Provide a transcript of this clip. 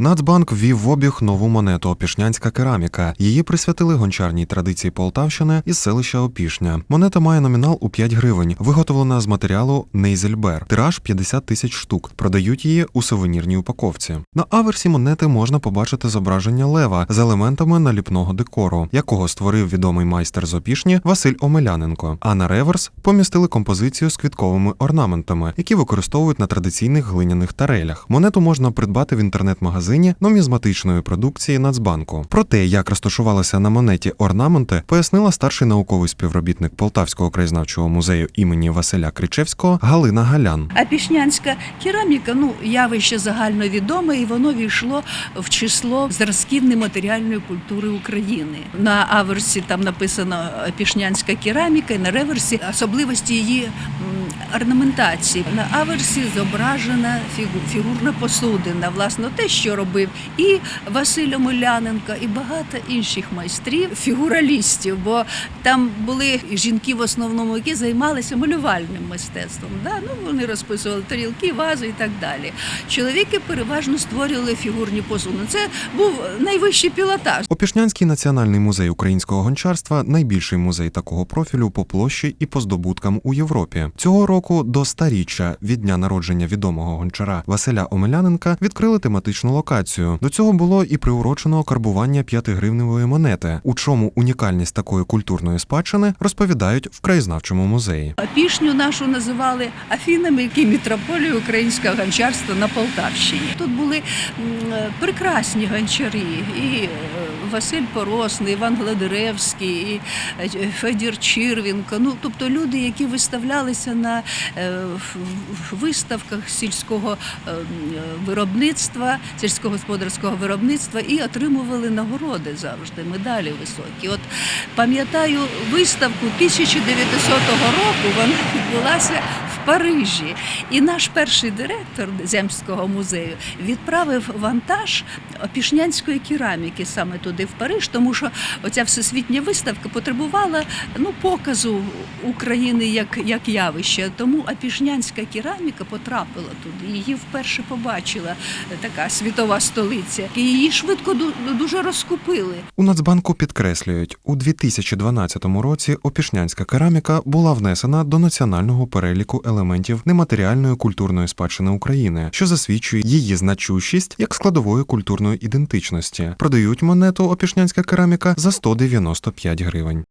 Нацбанк ввів в обіг нову монету Опішнянська кераміка. Її присвятили гончарній традиції Полтавщини із селища Опішня. Монета має номінал у 5 гривень, виготовлена з матеріалу Нейзельбер. Тираж 50 тисяч штук. Продають її у сувенірній упаковці. На аверсі монети можна побачити зображення лева з елементами наліпного декору, якого створив відомий майстер з Опішні Василь Омеляненко. А на реверс помістили композицію з квітковими орнаментами, які використовують на традиційних глиняних тарелях. Монету можна придбати в інтернет-магазині нумізматичної продукції Нацбанку. Про те, як розташувалися на монеті орнаменти, пояснила старший науковий співробітник Полтавського краєзнавчого музею імені Василя Кричевського Галина Галян. А пішнянська кераміка ну явище загальновідоме, і воно війшло в число зразків нематеріальної культури України. На аверсі там написано пішнянська кераміка, і на реверсі особливості її орнаментації. На аверсі зображена фігурна посудина, власне, те, що робив і Василь Омеляненко, і багато інших майстрів, фігуралістів, бо там були жінки в основному, які займалися малювальним мистецтвом. Да? Ну, вони розписували тарілки, вази і так далі. Чоловіки переважно створювали фігурні посуди. Це був найвищий пілотаж. Опішнянський національний музей українського гончарства найбільший музей такого профілю по площі і по здобуткам у Європі. Цього року до старіччя від дня народження відомого гончара Василя Омеляненка відкрили тематичну локацію. До цього було і приурочено карбування п'ятигривневої монети. У чому унікальність такої культурної спадщини розповідають в краєзнавчому музеї. Пішню нашу називали Афінами, які мітрополію українського гончарства на Полтавщині. Тут були прекрасні гончарі, і е, Василь Поросний, Іван Гладеревський, е, Федір Чирвінко. Ну, тобто люди, які виставлялися на е, виставках сільського е, виробництва, сільськогосподарського виробництва і отримували нагороди завжди, медалі високі. От пам'ятаю виставку 1900 року, вона відбулася Парижі. І наш перший директор Земського музею відправив вантаж пішнянської кераміки саме туди, в Париж, тому що оця всесвітня виставка потребувала ну, показу України як, як явища. Тому апішнянська кераміка потрапила туди. Її вперше побачила така світова столиця. І її швидко ду- дуже розкупили. У Нацбанку підкреслюють, у 2012 році опішнянська кераміка була внесена до національного переліку елементів нематеріальної культурної спадщини України, що засвідчує її значущість як складової культурної ідентичності. Продають монету опішнянська кераміка за 195 гривень.